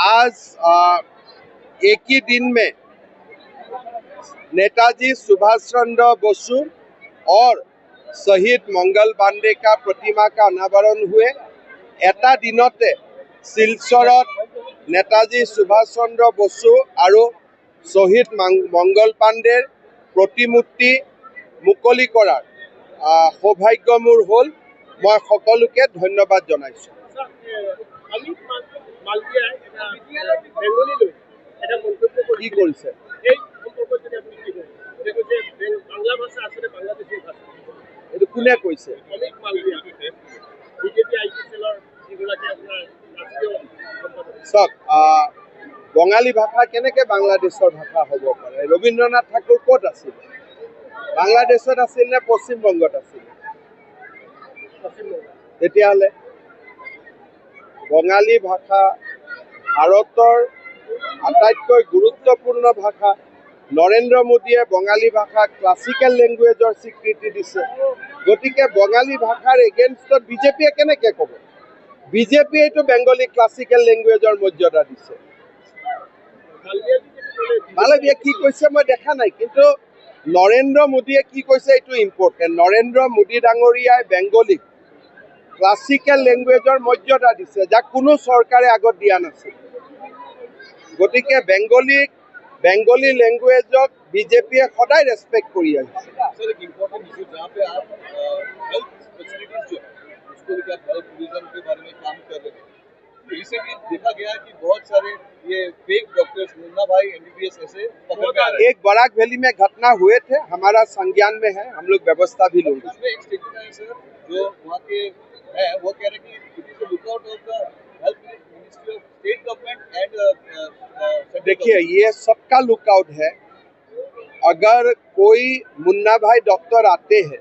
आज आ, एक ही दिन में नेताजी सुभाष चंद्र बसु और शहीद मंगल पांडे का प्रतिमा का अनावरण हुए এটা দিনতে শিলচৰত নেতাজী সুভাষ চন্দ্ৰ বসু আৰু শ্বহীদ মাং- মংগল পাণ্ডেৰ প্ৰতিমূৰ্তি মুকলি কৰাৰ আহ, সৌভাগ্য মোৰ হ'ল মই সকলোকে ধন্যবাদ জনাইছোঁ স্যার অমিত এটা বেঙ্গলি লোক এটা মন্তব্য কি করেছে? এই সম্পর্কে যদি আপনি কি বলেন দেখো যে বাংলা ভাষা আসলে বাংলাদেশের ভাষা? কোনে অমিত বিজেপি বঙালী ভাষা কেনেকে বাংলাদেশৰ ভাষা হ'ব পাৰে? ৰবীন্দ্ৰনাথ ঠাকুৰ ক'ত আছিল? বাংলাদেশত আছিল নে পশ্চিমবংগত আছিল? তেতিয়াহ'লে বঙালী ভাষা ভাৰতৰ আটাইতকৈ গুৰুত্বপূৰ্ণ ভাষা। নৰেন্দ্ৰ মোদীয়ে বঙালী ভাষাক ক্লাছিকেল লেংগুৱেজৰ স্বীকৃতি দিছে। গতিকে বঙালী ভাষাৰ এগেইনষ্টত বিজেপিয়ে কেনেকে ক'ব? বিজেপিয়েতো বেংগলী ক্লাছিকেল লেংগুৱেজৰ মৰ্যাদা দিছে। মালৱীয়ে কি কৈছে মই দেখা নাই কিন্তু নৰেন্দ্ৰ মোদীয়ে কি কৈছে এইটো ইম্পৰ্টেণ্ট নৰেন্দ্ৰ মোদী ডাঙৰীয়াই বেংগলীক ক্লাছিকেল লেংগুৱেজৰ মৰ্যাদা দিছে যাক কোনো চৰকাৰে আগত দিয়া নাছিল গতিকে বেংগলীক বেংগলী লেংগুৱেজক বিজেপিয়ে সদায় ৰেচপেক্ট কৰি আহিছে सर एक इम्पोर्टेंट इशू जहाँ पे आप हेल्थ फैसिलिटीज जो है, उसको लेकर आप हेल्थ टूरिज्म के बारे में काम कर रहे हैं तो रिसेंटली देखा गया है कि बहुत सारे ये फेक डॉक्टर्स मुन्ना भाई एमबीबीएस ऐसे पकड़ में आ रहे हैं एक बराक वैली में घटना हुए थे हमारा संज्ञान में है हम लोग व्यवस्था भी लेंगे उसमें एक स्टेटमेंट है सर जो वहाँ के है वो कह रहे हैं कि it is lookout of the health ministry of state government and देखिए ये सबका लुकआउट है। अगर कोई मुन्ना भाई डॉक्टर आते हैं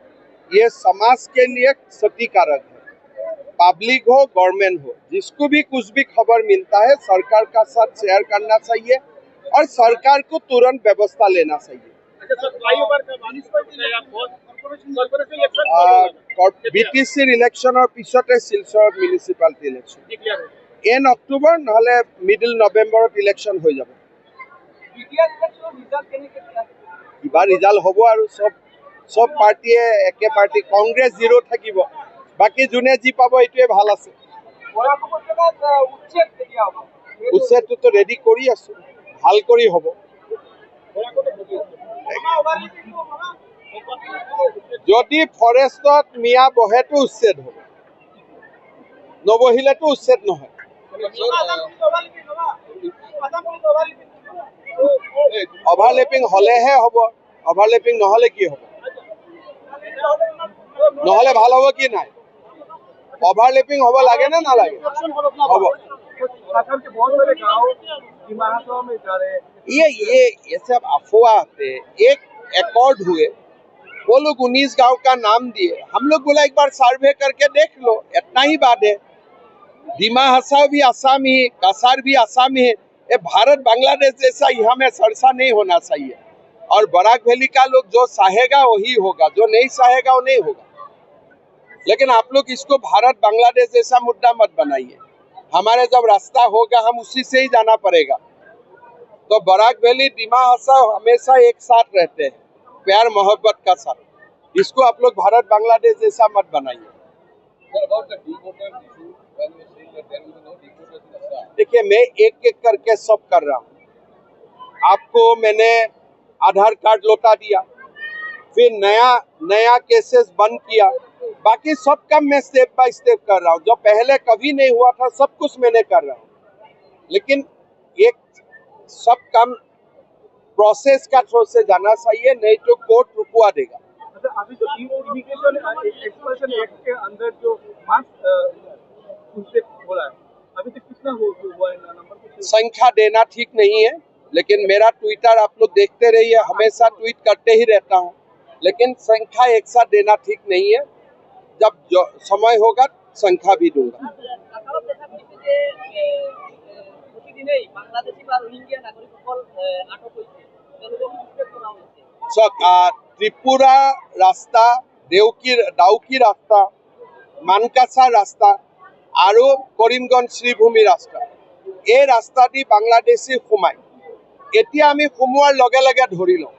ये समाज के लिए क्षतिकारक है। पब्लिक हो गवर्नमेंट हो जिसको भी कुछ भी खबर मिलता है सरकार का साथ शेयर करना चाहिए और सरकार को तुरंत व्यवस्था लेना चाहिए। अच्छा বি বিটিসিৰ ইলেকশনেৰ পিছতে শিলচৰত মিউনিসিপালিটি ইলেকশন এন অক্টোবৰ নহলে মিডিল নৱেম্বৰত ইলেকশন হয়ে যাব। কিবা ৰিজাল্ট হব আৰ সব সব পাৰ্টিয়ে একে পাৰ্টি কংগ্ৰেস জিৰো থাকিব। বাকী যোনে যি পাব এইটোৱে ভাল আছে। উচ্ছেদ তো ৰেডি কৰে ভাল কৰে হব। যদি ফৰেষ্টত মিয়া বহেতো উচ্ছেদ হ'ব নবহিলেতো উচ্ছেদ নহয় অভাৰলেপিং হ'লেহে হ'ব অভাৰলেপিং নহ'লে কি হ'ব নহ'লে ভাল হ'ব কি নাই অভাৰলেপিং হ'ব লাগে নে নালাগে হ'ব बहुत सारे गाँव हिमाचल में जा रहे हैं ये ये ये सब अफवाह थे एक एकॉर्ड हुए वो लोग उन्नीस गाँव का नाम दिए। हम लोग बोला, एक बार सर्वे करके देख लो, इतना ही बात है। दिमा हसा भी आसामी है, कसार भी आसामी है। ये भारत बांग्लादेश जैसा यहाँ में सरसा नहीं होना चाहिए। और बराक वैली का लोग जो चाहेगा, वही होगा। जो नहीं चाहेगा, वो नहीं होगा। लेकिन आप लोग इसको भारत बांग्लादेश जैसा मुद्दा मत बनाइए। हमारे जब रास्ता होगा, हम उसी से ही जाना पड़ेगा। तो बराक वैली, दिमा हसा हमेशा एक साथ रहते हैं। प्यार मोहब्बत का साथ। इसको आप लोग भारत बांग्लादेश जैसा मत बनाइए। deporters in Assam, देखिए मैं एक एक करके सब कर रहा हूँ। आपको मैंने आधार कार्ड लौटा दिया फिर नया नया केसेस बंद किया। बाकी सब काम मैं स्टेप बाय स्टेप कर रहा हूँ। जो पहले कभी नहीं हुआ था सब कुछ मैंने कर रहा हूँ। लेकिन एक सब काम प्रोसेस का थ्रू से जाना चाहिए नहीं तो कोर्ट रुकवा देगा अच्छा अभी जो इमिग्रेशन एक्सपर्शन एक्ट के अंदर जो मास उनसे बोला है अभी तक कितना हो हुआ है नंबर कुछ संख्या देना ठीक नहीं है लेकिन मेरा ट्विटर आप लोग देखते रहिए हमेशा ट्वीट करते ही रहता हूँ लेकिन संख्या एक साथ देना ठीक नहीं है जब जो समय होगा संख्या भी दूंगा আকাৰত দেখা গৈছে যে এ, এ, প্ৰতিদিনেই বাংলাদেশী বা ৰোহিংগীয়া নাগৰিকসকল এ, আটক হৈছে তেওঁলোকক উচ্ছেদ কৰা হৈছে চাওক আহ, ত্ৰিপুৰা ৰাস্তা দেউকী ডাউকী ৰাস্তা মানকাছা ৰাস্তা আৰু কৰিমগঞ্জ শ্ৰীভূমি ৰাস্তা এই ৰাস্তা দি বাংলাদেশী সোমায়। এতিয়া আমি সোমোৱাৰ লগে লগে ধৰি লওঁ।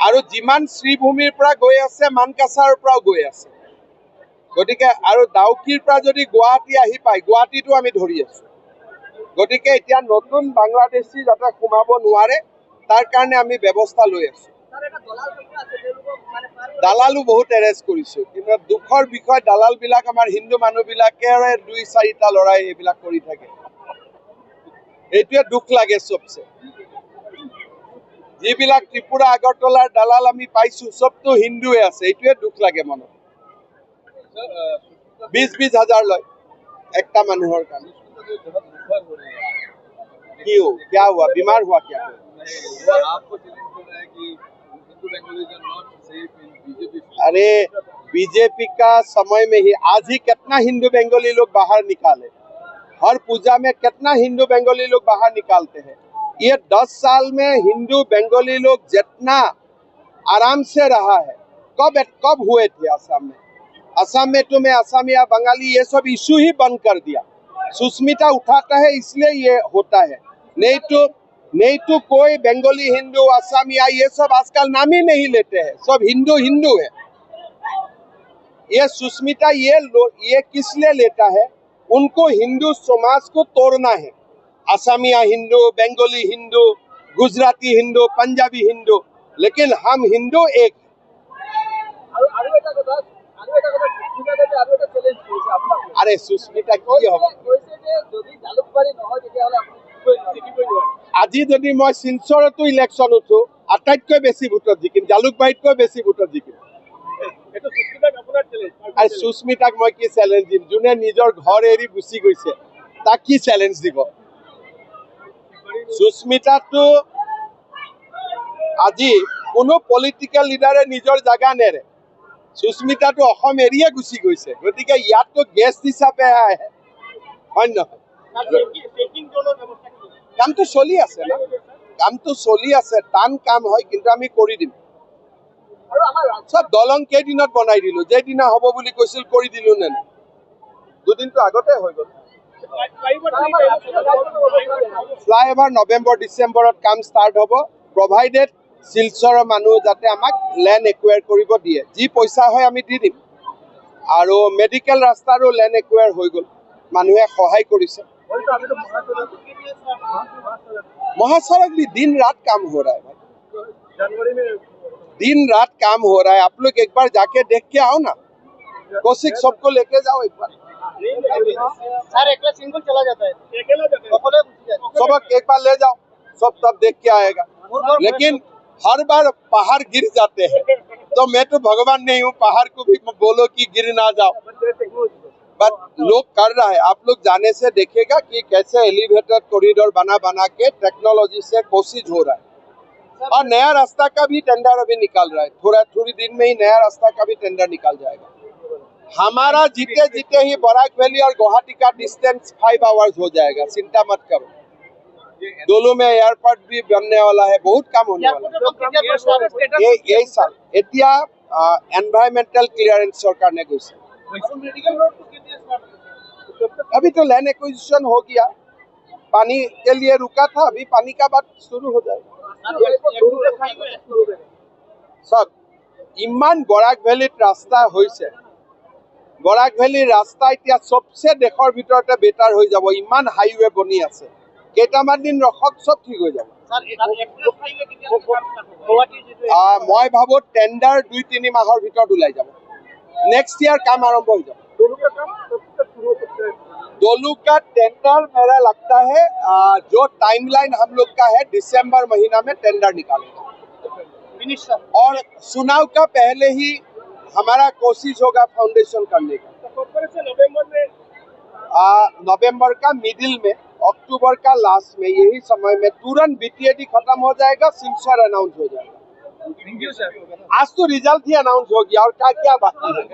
আৰু যিমান শ্ৰীভূমিৰ পৰা গৈ আছে মানকাছাৰ পৰাও গৈ আছে। গতিকে আৰু ডাউকিৰ পৰা যদি গুৱাহাটী আহি পায় গুৱাহাটীতো আমি ধৰি আছো। গতিকে এতিয়া নতুন বাংলাদেশী যাতে সোমাব নোৱাৰে তাৰ কাৰণে আমি ব্যৱস্থা লৈ আছো। দালালো বহুত এৰেষ্ট কৰিছোঁ। কিন্তু দুখৰ বিষয় দালালবিলাক আমাৰ হিন্দু মানুহবিলাকেৰে দুই চাৰিটা ল'ৰাই এইবিলাক কৰি থাকে। এইটোৱে দুখ লাগে চবচে। যিবিলাক ত্ৰিপুৰা আগৰতলাৰ দালাল আমি পাইছোঁ চবটো হিন্দুৱে আছে। এইটোৱে দুখ লাগে মনত। বিশ বিছ হাজাৰ লয় একটা মানুহৰ কাৰণে। কিয়? কিয় হোৱা? বেমাৰ হোৱা কিয়? হোৱা अरे बीजेपी का समय में ही आज ही कितना हिंदू बंगाली लोग बाहर निकाले। हर पूजा में कितना हिंदू बंगाली लोग बाहर निकालते हैं। ये दस साल में हिंदू बंगाली लोग जितना आराम से रहा है, कब कब हुए थे असम में? असम में तो मैं असमिया बंगाली, ये सब इशू ही बंद कर दिया। सुस्मिता उठाता है, इसलिए ये होता है। नहीं तो नहीं तो कोई बंगाली हिंदू असमिया ये सब आजकल नाम ही नहीं लेते हैं। सब हिंदू हिंदू है। ये सुष्मिता ये ये किस लिए लेता है? उनको हिंदू समाज को तोड़ना है। असमिया हिंदू बंगाली हिंदू गुजराती हिंदू पंजाबी हिंदू लेकिन हम हिंदू एक अरे सुष्मिता আজি যদি মই শিলচৰতো ইলেকশ্যন উঠো আটাইতকৈ বেছি ভোটত জিকিম জালুকবাৰীতকৈ বেছি ভোটত জিকিম। সুস্মিতাক মই কি চেলেঞ্জ দিম? যোনে নিজৰ ঘৰ এৰি গুচি গৈছে তাক কি চেলেঞ্জ দিব? সুস্মিতাটো আজি কোনো পলিটিকেল লিডাৰে নিজৰ জাগা নেৰে। সুস্মিতাটো অসম এৰিয়ে গুচি গৈছে গতিকে ইয়াততো গেষ্ট হিচাপে আহে। হয় নহয়? কামটো চলি আছে ন? কামটো চলি আছে টান কাম হয় কিন্তু আমি কৰি দিম। চব দলং কেইদিনত বনাই দিলো যেইদিনা হ'ব বুলি কৈছিল কৰি দিলো নে নাই? দুদিনটো আগতে হৈ গ'ল। ফ্লাইঅভাৰ নৱেম্বৰ ডিচেম্বৰত কাম ষ্টাৰ্ট হ'ব। প্ৰভাইডেড শিলচৰৰ মানুহ যাতে আমাক লেণ্ড একুৱেৰ কৰিব দিয়ে। যি পইচা হয় আমি দি দিম। আৰু মেডিকেল ৰাস্তাৰো লেণ্ড একুৱেৰ হৈ গ'ল। মানুহে সহায় কৰিছে। महासड़क भी दिन रात काम हो रहा है जनवरी में दिन रात काम हो रहा है। आप लोग एक बार जाके देख के आओ ना। कोशिश सबको लेके जाओ एक बार। सर सिंगल चला जाता है। तो सब एक बार ले जाओ। सब तब देख के आएगा। लेकिन हर बार पहाड़ गिर जाते हैं। तो मैं तो भगवान नहीं हूँ। पहाड़ को भी बोलो कि गिर ना जाओ। बट लोग कर रहा है। आप लोग जाने से देखेगा कि कैसे एलिवेटर कॉरिडोर बना बना के टेक्नोलॉजी से कोशिश हो रहा है। और नया रास्ता का भी टेंडर अभी निकाल रहा है। थोड़ा थोड़ी दिन में ही नया रास्ता का भी टेंडर निकाल जाएगा। हमारा जीते जीते ही बराक वैली और गुवाहाटी का डिस्टेंस फाइव आवर्स हो जाएगा। चिंता मत करो। दोनों में एयरपोर्ट भी बनने वाला है। बहुत काम होने वाला है। ये क्लियरेंस सरकार ने এনভাইৰমেণ্টেল अभी तो लैंड एक्विजिशन हो गया पानी के लिए रुका था अभी पानी का बात शुरू हो जाएगा চব ইমান বৰাক ভেলীত ৰাস্তা হৈছে বৰাক ভেলীৰ ৰাস্তা এতিয়া চবচে দেশৰ ভিতৰতে বেটাৰ হৈ যাব ইমান হাইৱে বনি আছে কেইটামান দিন ৰখক চব ঠিক হৈ যাব আহ, মই ভাবো টেণ্ডাৰ দুই তিনি মাহৰ ভিতৰত ওলাই যাব নেক্সট ইয়াৰ কাম আৰম্ভ হৈ যাব दोनों का डोलू टेंडर मेरा लगता है जो टाइमलाइन हम लोग का है दिसंबर महीना में टेंडर निकालेगा। और चुनाव का पहले ही हमारा कोशिश होगा फाउंडेशन करने का। तो नवंबर में नवंबर का मिडिल में अक्टूबर का लास्ट में यही समय में तुरंत बीटीएडी खत्म हो जाएगा सिलसर अनाउंस हो जाएगा। आज तो रिज़ल्ट ही अनाउंस हो गया और क्या क्या बाकी है।